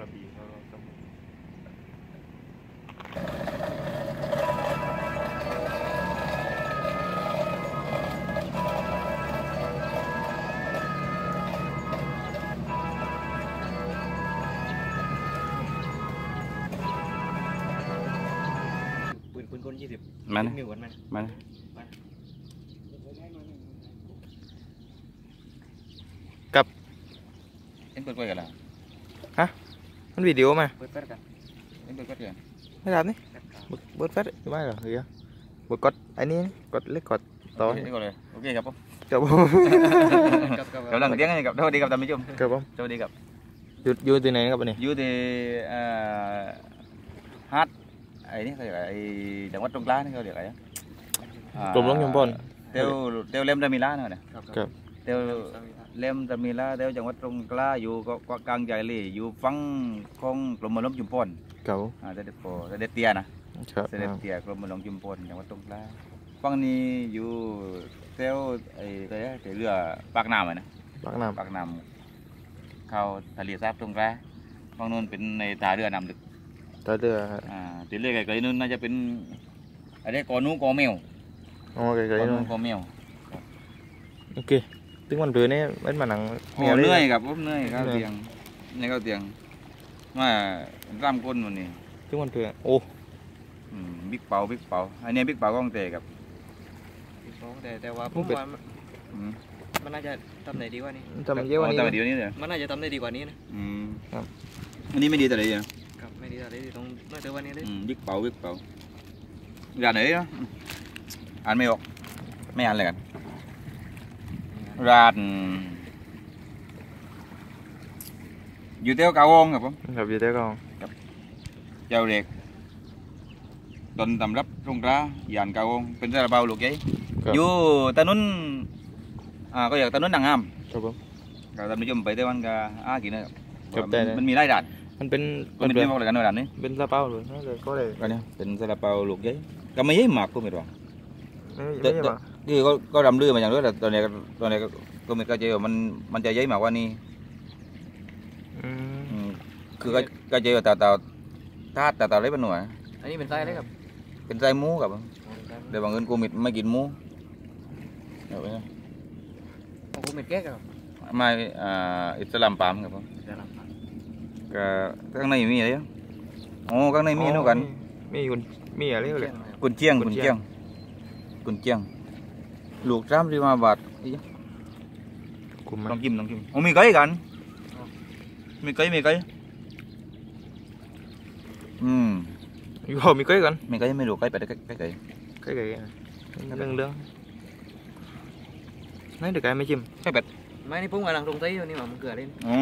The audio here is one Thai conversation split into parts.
ระบี่เขาต้องปืนปืนคนยี่สิบมันนิ้วกันมันมันกับเอ็นเปิดกล้วยกันละ มันวิดีโอมาเปิดแฟลชกันเอ็นเปิดกล้วยกันไม่รับนี่เบิดเบิดแฟตอยู่บ้านเหรอเฮียเบิดกดอันนี้นี่กดเล็กกดต่อโอเคก่อนเลยโอเคครับผมครับผมกำลังเลี้ยงไงครับสวัสดีครับท่านผู้ชมครับผมสวัสดีครับอยู่อยู่ที่ไหนครับอันนี้อยู่ที่เอ่อฮัทไอ้นี่เขาเรียกอะไรไอ้จังหวัดตรงกลางนี่เขาเรียกอะไรอะอ่ากรมหลวงยมพลเตียวเตียวเล่มดามิลาเนาะเนี่ยครับเตียว เล่มดามิลาเตียวจังหวัดตรงกลางอยู่ก็ก็กลางใจเลยอยู่ฝั่งของกรมหลวงจุมพลเก่าอ่าเสด็จพ่อเสด็จเตียนะครับเสด็จเตียกรมหลวงจุมพลจังหวัดตรงกลางฝั่งนี้อยู่เตียวไอ้อะไรนะไอ้เรือปากน้ำอะนะปากน้ปากน้ำเข้าทะเลสาบตรงกลางฝั่งนู้นเป็นในท่าเรือน้ำลึกำตาเดืออ่าตีเรียกไกลๆนู้นน่าจะเป็นอะไรกอนูกอเมวอ๋อไกลกอๆนูนู่นกอเมวโอเค ถึงวันเดือนนี้มันมาหนังโอ้เหนื่อยครับผมเหนื่อยข้าวเตียงในข้าวเตียงมาร่ำก้นวันนี้ถึงวันเดือนโอ้อืมบิ๊กเป๋าบิ๊กเป๋าอันนี้บิ๊กเป๋ากล้องเตะครับแต่แต่ว่าผมว่าอืมมันน่าจะทำได้ดีกว่านี้ทำเยอะวันนี้แต่นะเดี๋ยวนี้เลยมันน่าจะทำได้ดีกว่านี้นะอืมครับอันนี้ไม่ดีแต่ไหนอะครับไม่ดีอะไรที่ตรงน่าจะวันนี้เลยอืมบิ๊กเป๋าบิ๊กเป๋าร้านไหนเนาะอ่านไม่ออกไม่อ่านเลยกัน ร้านอยู่เที่ยวกาวงครับผมครับอยู่เต้กองเจ้าเด็กต้นตำรับตรงกลางยานกาวงเป็นซาลาเปาลูกใหญ่ครับอยู่ตะนุนอ่าก็อยากตะนุ นนางงามครับผมก็ท่านผู้ชมไปไต้หวันก็อากินนะครับครับมันได้ได้มันมีหลายด่านมันเป็นมันเป็นเป็นไม่บอกเลยกันว่าด่านนี้เป็นซาเปาเลยนั่นเลยก็เลยก็เนี่ยเป็นซาลาเปาลูกใหญ่ก็ไม่ใหญ่มากก็ไม่หรอกไม่เด็ดไม่ใช่ป่ะคือก็ก็รำลือมาอย่างนู้นแต่ตอนนี้ก็ตอนนี้ก็ก็ไม่เข้าใจว่ามันมันจะใหญ่มากกว่านี้อืมอืมคือก็ก็เจอแต่แต่ทาดแต่แต่เล็กเป็นหน่วยอันนี้เป็นไส้เลยครับ เป็นไส้หมูกับเดี๋ยวบางเงินกูมิดไม่กินหมูเดี๋ยวไปนะของผมเป็นแก๊กครับไม่อ่าอิสลามปามครับผมก็ข้างในมีอะไรอะโอ้ข้างในมีนู่นกัน มีคุณมีอะไรเลยกุนเจียงกุกุนนเชีเจียยงง กุนเจียงลูกสามสิบห้าบาทอีกคุมมัต้อนงกินต้องกินโอ้มีไก่กันมีไก่มีไก่อืมอยู่หอมีก้อยกันมีไก่ไม่รู้ไก่ไปได้ไก่ไก่ไก่ไก่ไก่เรื่องเรื่องนั่นเด็กไก่ไม่จิ้มไก่เป็ดไม่นี่ผมกำลังตรงไส้อยู่นี่หว่ามันเกลือเล่นอ๋อ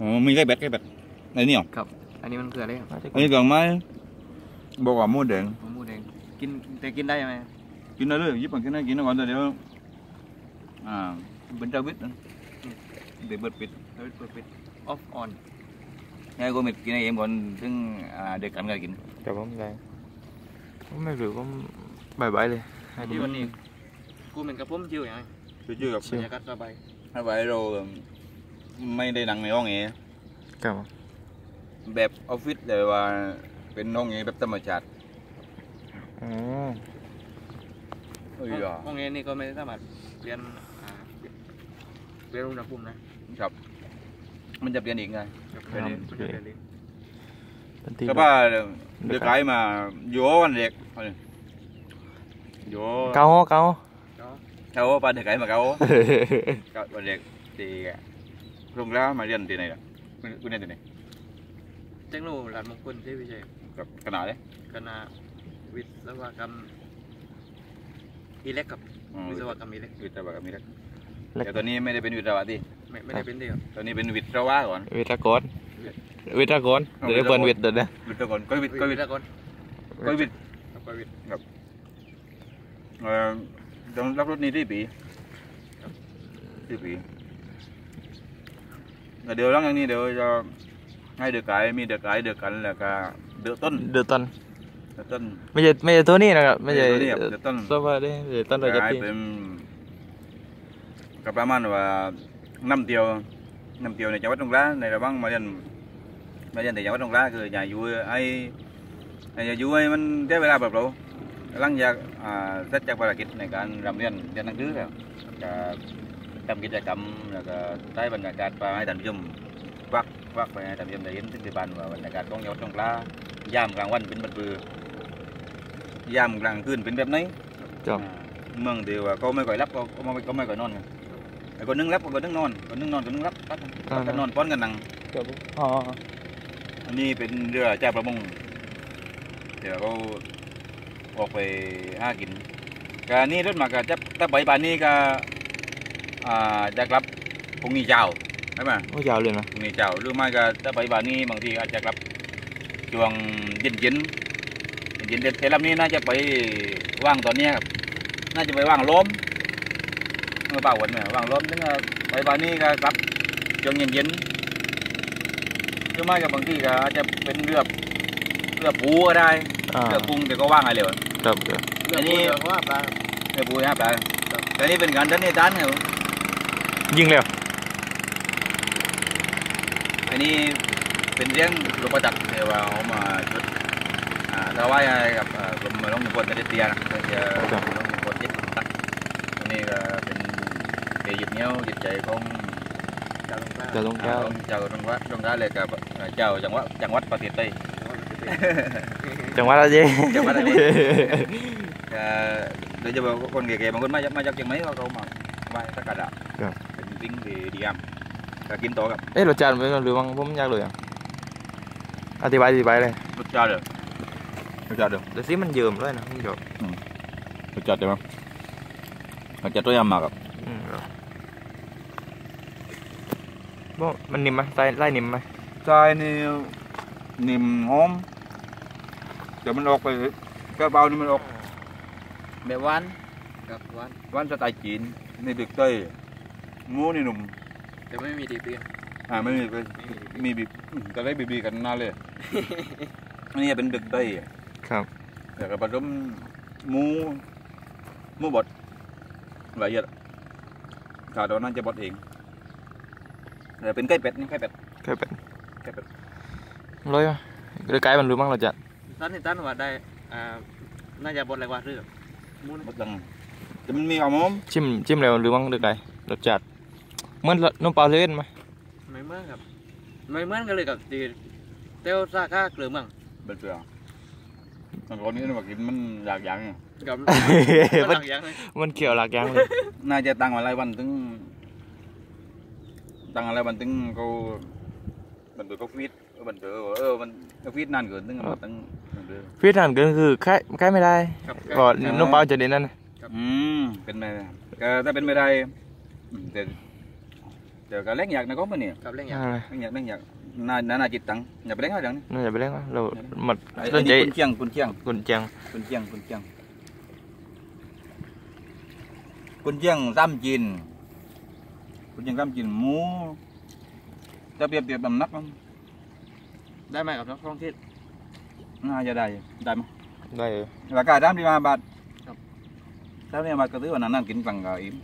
อ๋อมีไก่เป็ดไก่เป็ดในนี่เหรออันนี้มันเกลือเล่นอันนี้เกลือไม้บอกว่าหมูแดงมะม่วงแดง กินแต่กินได้ไหมกินได้เลยยิบมันกินได้กินได้ก่อนแต่เดี๋ยวอ่าเป็นเจ้าวิทย์นะเดี๋ยวเบิดปิดเฮ้ยเปิดปิดออฟออนให้กูมิดกินให้เองก่อนถึงอ่าเด็กกันก็กินจับผมได้ไม่รู้ก็บายบายเลยที่วันนี้กูเป็นกระผมจิวอย่างไรชื่อกับบรรยากาศสบายถ้าไว้เราไม่ได้นั่งในห้องเองครับแบบออฟฟิศแต่ว่าเป็นห้องเองแบบธรรมชาติ อ๋อ เอ้ยห้องอะห้องเรียนนี่ก็ไม่สามารถเรียนอ่าเรียนอุณหภูมินะครับ มันจะเปลี่ยนอีกไงเรียนเรียนมันจะเรียนเรียนเป็นที่ก็ว่าเด็กไกลมาโยวันเด็กโยเกาเกาเขาปาเด็กไกลมาเขาก็วันเด็กที่โรงแรมมาเรียนที่ไหนล่ะคุณคุณเรียนที่ไหนเจ้าหนูหลานมงคลที่วิชัยกับขนาดเลยคณะวิศวกรรม อิเล็กกับอ๋อ วิศวกรรมอิเล็กวิทยาศาสตร์มีแล้ว แต่ตอนนี้ไม่ได้เป็นวิทยาศาสตร์ที่ไม่ไม่ได้เป็นเดียวตอนนี้เป็นวิทยาศาสตร์ก่อน วิทยากรวิทยากรเดี๋ยวเปิดวิทย์เดี๋ยวนะวิทยากรก็วิทย์ก็วิทย์วิศวกรก็วิทย์ครับก็วิทย์เอ่อต้องรับรถนี้ที่ปีที่ปีแล้วเดี๋ยวหลังจากนี้เดี๋ยวจะให้เด็กไก่มีเด็กไก่เด็กกันแล้วก็เดือต้นเดือดตัน เดือต้นไม่ใช่ไม่ใช่ตัวนี้นะครับไม่ใช่ตัวนี้ครับเดือต้นตัวว่าได้เดือดต้นเราจะกลายตีเป็นก็ประมาณว่าน้ำเดียวนำเที่ยวในจังหวัดสงขลาในระหว่างมาเรียนมาเรียนในจังหวัดสงขลาคืออย่าอยู่ไอ้ไอ้อย่าอยู่ให้มันได้เวลาแบบเราหลังจากอ่าเสร็จจากภารกิจในการรำเรียนเรียนหนังสือแล้วก็ทำกิจกรรมแล้วก็ได้บรรยากาศไปให้ท่านผู้ชมควักควักไปให้ท่านผู้ชมได้เห็นถึงที่บ้านว่าบรรยากาศของจังหวัดสงขลายามกลางวันเป็นแบบบือ ยามกลางคืนเป็นแบบไหนจ้ะอ่าเมืองเดียวว่าก็ไม่ก่อยรับก็ก็ไม่ก็ไม่ก่อยนอนกันไอ้คนนึงรับก็คนนึงนอนคนนึงนอนคนนึงรับรับกันรับกันนอนป้อนกันนังอ๋ออันนี้เป็นเรือเจ้าประมงเดี๋ยวเขาออกไปหากินกานี่รถมากะจะถ้าใบปานนี้ก็อ่าจะกลับพรุ่งนี้เจ้าใช่ไหม โอ้ยาวเลยนะ พรุ่งนี้เจ้าหรือไม่ก็ถ้าใบปานนี้บางทีอาจจะกลับช่วงเย็น เย็นๆเย็นๆแต่ลำนี้น่าจะไปว่างตอนเนี้ยครับ น่าจะไปว่างล้มเมื่อเปล่าวันไหมว่างล้มนึงก็ใบปานนี้ก็กลับช่วงเย็นเย็นๆหรือไม่ก็บางทีก็อาจจะเป็นเรือเรือปูก็ได้อ่าเรือกุ้งแต่ก็ว่างอะไรเลยวะครับครับอันนี้เพราะว่าปลาเรือปูครับปลาแต่นี่เป็นการดันนี่ดันครับยิงเร็วอันนี้เป็นเรื่องรูปจักรเดี๋ยวว่าเอามาชุด อ่าถวายให้กับอ่ากรมหลวงพ่อเตเตียนะเพื่อจะหลวงพ่อยึดตักอันนี้ก็เป็นเกียรติเหนียวจิตใจของเจ้าลงปลาจะลงอ่าเก้าของเจ้าตรง วัดตรงนั้นเลยกับอ่าเจ้าจังหวัดจังหวัดประเทศไทยจังหวัดอะไรจังหวัดอะไรก็โดยเฉพาะคนเก๋ๆบางคนมาจากมาจากเชียงใหม่เขาก็มาไหว้สักการะครับเป็นสิ่งที่ดีงามก็กินต่อกับเอ๊ะรสชาติเป็นไงหรือว่าผมอยากเลยอะอธิบายอธิบายเลยรสชาติเลยรสชาติเดียวเดี๋ยวสิมันเยิ้มด้วยนะพี่จบรสชาติเดียวรสชาติตัวยำมากครับอืมครับบ่มันนิ่มไหมไส้ไล่นิ่มไหมใช่นี่นิ่มหอมเดี๋ยวมันออกไปกระเป๋านี่มันออกแบบหวานกับหวานหวานสไตล์จีนนี่ดึกเต้ยหมูนี่หนุ่มแต่ไม่มีดีเปลี่ยนอ่าไม่มีเป็นมีบีก็เลยบีบีกันหน้าเลยอันนี้เป็นดึกเต้ย ครับเดี๋ยวก็ผสมหมูหมูบดละเอียดถ้าตอนนั้นจะบดเองเดี๋ยวเป็นไก่เป็ดนี่ไก่เป็ดแค่เป็นไก่เป็ดร้อยอะหรือไกลมันรู้มั้งเราจะตั้นนี่ตั้นว่าได้อ่าน่าจะบดอะไรว่าเรื่องมุนบดตังจะมันมีเอาหอมชิมชิมแล้วหรือมั้งหรือไกลรสชาติเหมือนน้ำเปล่าเล่นไหมไม่เหมือนครับไม่เหมือนกันเลยกับตีเต้าซาก้าเกลือเมืองเป็นเปลือก มันก่อนนี้มากินมันอยากอย่างเนี่ยกับมัมันนหลังยังเลยมันเขียวหลักอยางเลยน่าจะตั้งอะไรวันถึงตั้งอะไรวันถึงเขาบันเดอร์ก็ฟีดบันเดอร์เออมันฟีดนานเกินถึงมาตั้งบันเดอร์พี่ถามก็คือใกล้ใกล้ไม่ได้กับก่อนน้ำเปล่าจะเด่นนั่นอืมเป็นไปได้ก็ถ้าเป็นไปได้อืมแต่เดี๋ยวก็เล็กอยากนะก็มันเนี่ยกับเรื่องอย่างอะไรเล็กอยากเล็กอยาก น่าน่าน่าจิตตังอย่าไปเล็กอะไรอย่างนี้น่าจะไปเล่นวะเราหมดไอ้สนใจนี่คุณเชียงคุณเชียงกุนเจียงคุณเชียงคุณเชียงคุณเชียงซ้ำจีนคุณเชียงซ้ำจีนหมูจะเปรียบเทียบน้ำหนักมั้งได้ไหมกับนักท่องเที่ยวน่าจะได้ได้มั้ยได้เลยราคาสามสิบห้าบาทครับสามสิบห้าบาทก็ถือว่านั่งกินกลางกับอิ่ม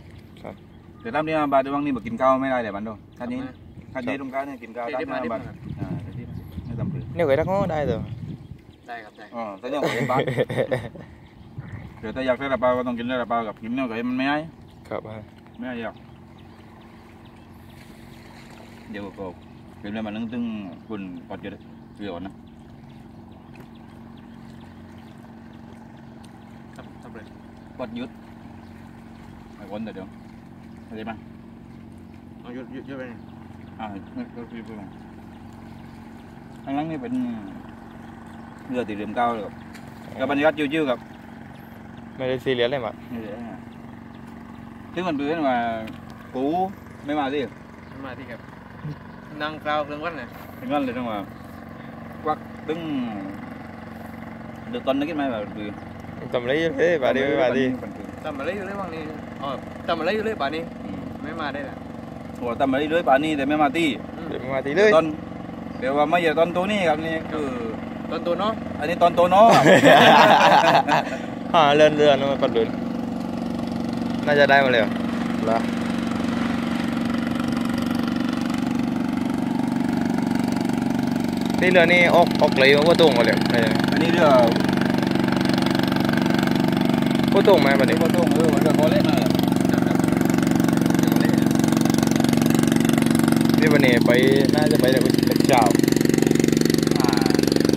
ครับแต่สามสิบห้าบาทในวันนี้มากินข้าวไม่ได้เลยบันโดท่านนี้ มาท่านนี้ตรงกลางเนี่ยกินข้าวได้สามสิบมาห้าได้บาทมาอ่าได้ที่ไม่ทำเลยเนี่ยเคยทักง้อได้เลยได้ครับได้อ๋อแต่ยังไม่บาทเดี๋ยวถ้าอยากได้ระเปาก็ต้องกินได้ระเปากับกินเนื้อไก่มันไม่ให้ครับไม่ให้อยากเดี๋ยวก็เป็นเรื่องมันนึงตึงคุณกดเยอะเยอะนะครับทำเลยกดยุดไอ้คนแต่เดี๋ยวเข้าใจไหมเอาหยุดหยุดหยุดไป อ่าไม่ก็คือพูดมาข้างหลังนี่เป็นเรือตีเรือมเก้าเลยครับกับบรรยากาศชิวๆครับไม่ได้ซีเรียสเลยมั้งนี่เลยนะถึงมันเบื่อว่าปูไม่มาสิมาที่ครับนั่งกล่าวเรื่องวันเลยถึงนั้นเลยต้องว่าควักตึงเดือดตอนนึกขึ้นไหมแบบเบื่อทำอะไรอยู่เฮ้ยบาดีบาดีทำอะไรอยู่เลยว่างนี้อ๋อทำอะไรอยู่เลยป่านนี้อืมไม่มาได้ละ โอ้ทำมาเรื่อยๆป่านนี้แต่ไม่มาตีอืมเดี๋ยวมาทีเลยตอนเดี๋ยวว่าไม่ใช่ตอนตัวนี้ครับนี่คือตอนตัวเนาะอันนี้ตอนตัวน้อครับฮ่าเลื่อนเลื่อนมาปัดเลื่อนน่าจะได้มาเลยเหรอนี่เรือนี่ออกออกเลยว่าตรงมาเลยไอ้อันนี้เรือว่าตรงไหมบัดอันนี้นี้ก็ต้องเรือเรือโคเล่มาเลยเรือโคเล่ นี่วันนี้ไปน่าจะไปแต่เป็นเช้าอ่า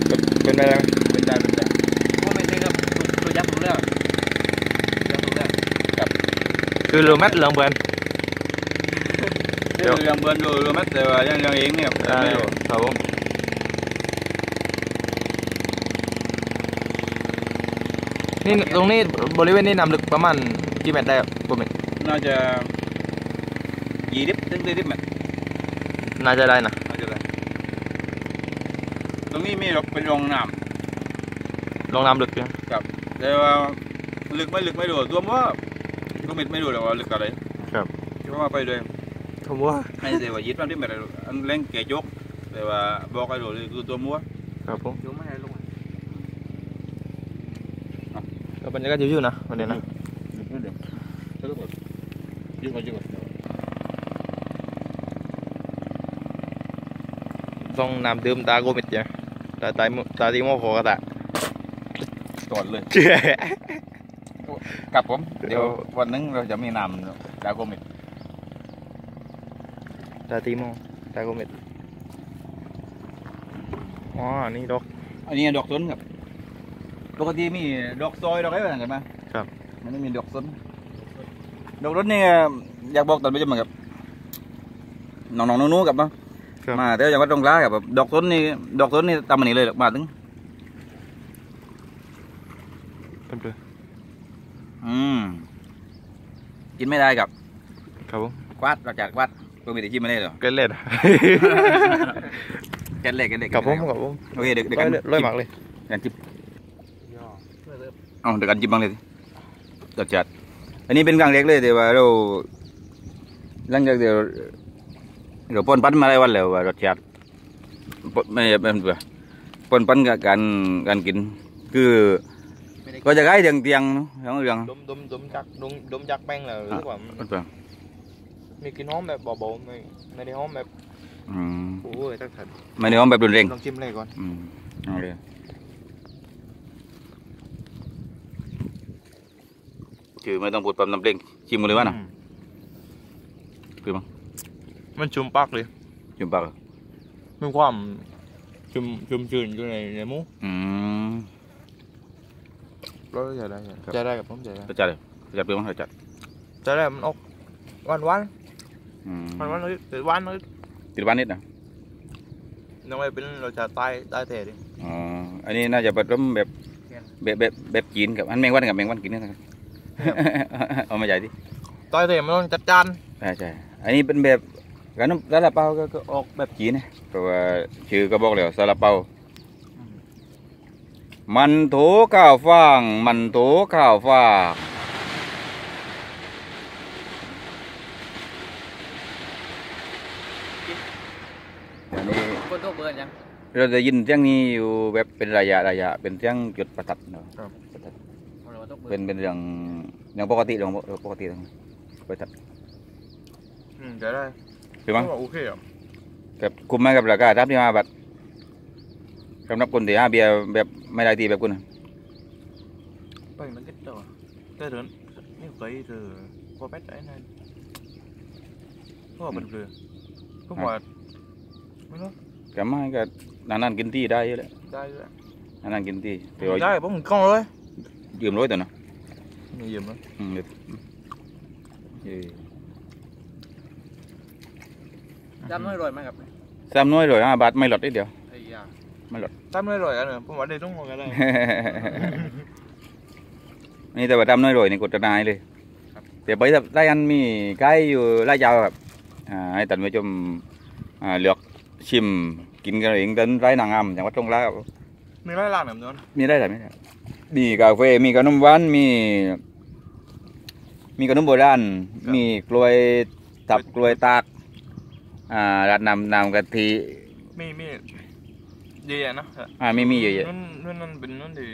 เป็นไปได้ไหมเป็นได้เป็นได้พวกไม่ใช่ครับตัวยักษ์รู้แล้วยักษ์รู้แล้วคือเรือแมทเรือเบือนเรือเรือเบือนเรือเรือแม่แต่ว่ายังยังเองเนี่ยไม่รู้ครับผมนี่ตรงนี้บริเวณนี้น้ำลึกประมาณกี่เมตรได้ครับผมเห็นน่าจะยี่สิบถึงสี่สิบเมตร น่าจะได้นะน่าจะได้ตรงนี้มีรเป็นรองน้ลงน้ำลึกอยู่ำแต่ว่าลึกไม่ลึกไม่รู้ตัวว่าก็มิดไม่รู้หรอกว่าลึกอะไรครับคิดว่าไปเลยผมว่าไม่ใช่ว่ายิดมันที่เมตรอันเล่นเกยจกแต่ว่าบอกให้รู้เลยคือตัวมัวครับผมยกไม่ให้ลงก็บรรยากาศอยู่ๆนะวันนี้นะยึดมายึดมา ต้องน้ำดื่มตาโกมิดจ้ะตาตายมุตาตีโมโคกะตะตรวจเลยกับผม เดี๋ยววันนึงเราจะมีนำดาวโกมิดตาตีโมตาโกมิดอ๋อนี่ดอก อันนี้ดอกต้นครับ ปกติมีดอกซอยดอกอะไรบ้างกันไหมครับ มันไม่มีดอกต้นดอกต้นนี่อยากบอกตอนไปจำเหมือนกับน้องๆนู้ๆกับมามาแต่อย่างวัดตรงกลางกับดอกต้นนี่ดอกต้นนี่ตามมันนี่เลยมาถึงเป็นเพื่ออืมกินไม่ได้กับครับผมกวาดเราจากกวาดก็มีแต่ชิมไม่ได้หรอเกล็ดแกนเล็กแกนเล็กครับผมครับผมโอเคเดี๋ยวเดี๋ยวร้กัอนยร้อยหมากเลยกันจิบย่อเพื่อเริ่มเอาเดี๋ยวกันจิบบ้างเลยจัดจัดอันนี้เป็นกลางเล็กเลยแต่ว่าเราหลังจากเดี๋ยว เราปนปั้นมาหลายวันแล้วว่ารสชาติปนไม่เป็นเปล่าปนปั้นกับการการกิน คือไม่ได้ก็จะใกล้เตียงเตียงเนาะทั้งเรื่องดมดมดมจักดมดมจักแป้งเลยรู้สึกว่ามันปนเปล่ามีกลิ่นหอมแบบเบาๆไม่ไม่ได้หอมแบบอืมโอ้ยตั้งแต่ไม่ได้หอมแบบรุนแรงลองชิมเลยก่อนอืมเอาเลยคือไม่ต้องพูดปั๊มน้ำเปล่งชิมมาเลยวะนะอืมคือมั้ง มันชุ่มปากเลยชิมปากเหรอมีความชุ่มชุ่มชื่นอยู่ในในหมูอืม รสจะได้ครับ จะได้กับผมจะได้รสจัดเลยรสจัดเปรี้ยวมั้งรสจัดจะได้มันออกหวานหวานอืมหวานหวานเลยแต่หวานเลยติดบ้านนิดนะน้องไอ้เป็นรสชาติใต้ใต้แท้ดิอ๋ออันนี้น่าจะผสมแบบแบบแบบแบบจีนกับอันแมงวันกับแมงวันกินนะครับเอามาใหญ่ดิใต้แท้มันต้องจัดจานใช่ใช่อันนี้เป็นแบบ ขนมซาลาเปาก็ก็ออกแบบจีนนะเพราะว่าชื่อก็บอกแล้วซาลาเปามันโถข้าวฟ่างมันโถข้าวฟ่างอันนี้คนตัวเบิร์นยังเราจะยินเสียงนี้อยู่แบบเป็นระยะระยะเป็นเสียงจุดประทัดเนาะประทัดเอาเราตัวเบิเป็ร์นนเป็นเรื่องอย่างปกติเรื่องปกติเรื่องประทัดอืมจะได้ คือมั้งโอเคอะแบบคุมไหมกับราคาทับที่มาบัตรสำหรับคนที่หาเบียร์แบบไม่ได้ตีแบบคุณน่ะไปมันก็ตัวแต่เดินนี่เคยเจอพอแป๊ดไอ้นั่นก็เป็นเรือก็ว่าไม่รู้ก็ไม่ก็นานๆกินตีได้อยู่แหละได้ด้วยนานๆกินตีแต่ว่าได้ผมกล้องเลยยืมร้อยตัวเนาะนี่ยืมเลยอืมเดี๋ยวเออ จำน้อยรอยไหมครับสามน้อยร้อยห้าบาทไม่ลดนิดเดียว ไอ้ยาทำได้เลยอะเนี่ยผมว่าได้ต้องมองกันได้นี่แต่ว่าทำน้อยร้อยนี่กดจะนายเลยเดี๋ยวไปถ้าได้อันมีใกล้อยู่ไล่ยาวครับอ่าให้ตันไปชมอ่าเลือกชิมกินกันเองตันไร่นางงามจังหวัดตรงกลางครับมีไรล่างเนี่ยมันมีได้หรือไม่ได้มีกาแฟ มีขนมหวาน มี มีขนมโบราณ มีกล้วยตับกล้วยตากอ่า ราดน้ำน้ำกะทิมีมีเยอะๆนะอ่ามีมีเยอะนั่นนั่นนั่นเป็นนั่นที่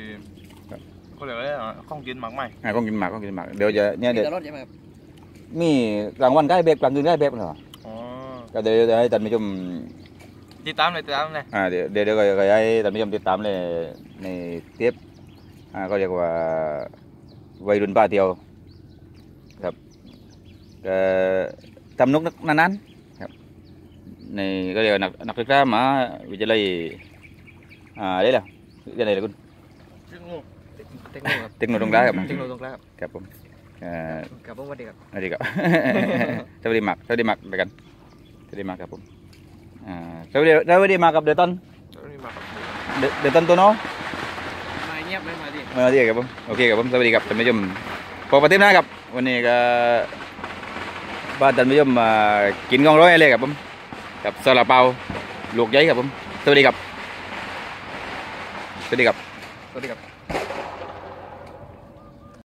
ครับก็เลยกว่าอะไรข้องกินหมากไหมๆอ่าก็กินหมากก็กินหมากเดี๋ยวจะเนี่ยมีเดี๋ยวแต่รถใช่ไหมครับมีกลางวันได้เบบกลางคืนได้เบบเหรออ๋อก็เดี๋ยวจะให้ตันไปชมติดตามเลยติดตามเลยอ่าเดี๋ยวเดี๋ยวเดี๋ยวก็ก็ให้ท่านผู้ชมติดตามเลยในเทปอ่าก็เรียกว่าวัยรุ่นป้าเที่ยวครับก็ทำนุกนานๆครับในก็เรียกว่านักนักศึกษามาวิทยาลัยอ่าได้แล้วเรียนอะไรล่ะคุณเทคโนเทคโนครับเทคโนโลยีครับเทคโนตรงกลางครับครับผมอ่ากับผมสวัสดีครับสวัสดีครับสวัสดีมากสวัสดีมากไปกันสวัสดีมากครับผมอ่าสวัสดีสวัสดีมากกับเดตันนี่มาครับเดเดตัน กันที่หน้าครับวันนี้ก็บ้านท่าลูกินกองร้อยเลยครับผมกับซาลาเปาลูกใหญ่ครับผมสวัสดีครับ สวัสดีครับ สวัสดีครับ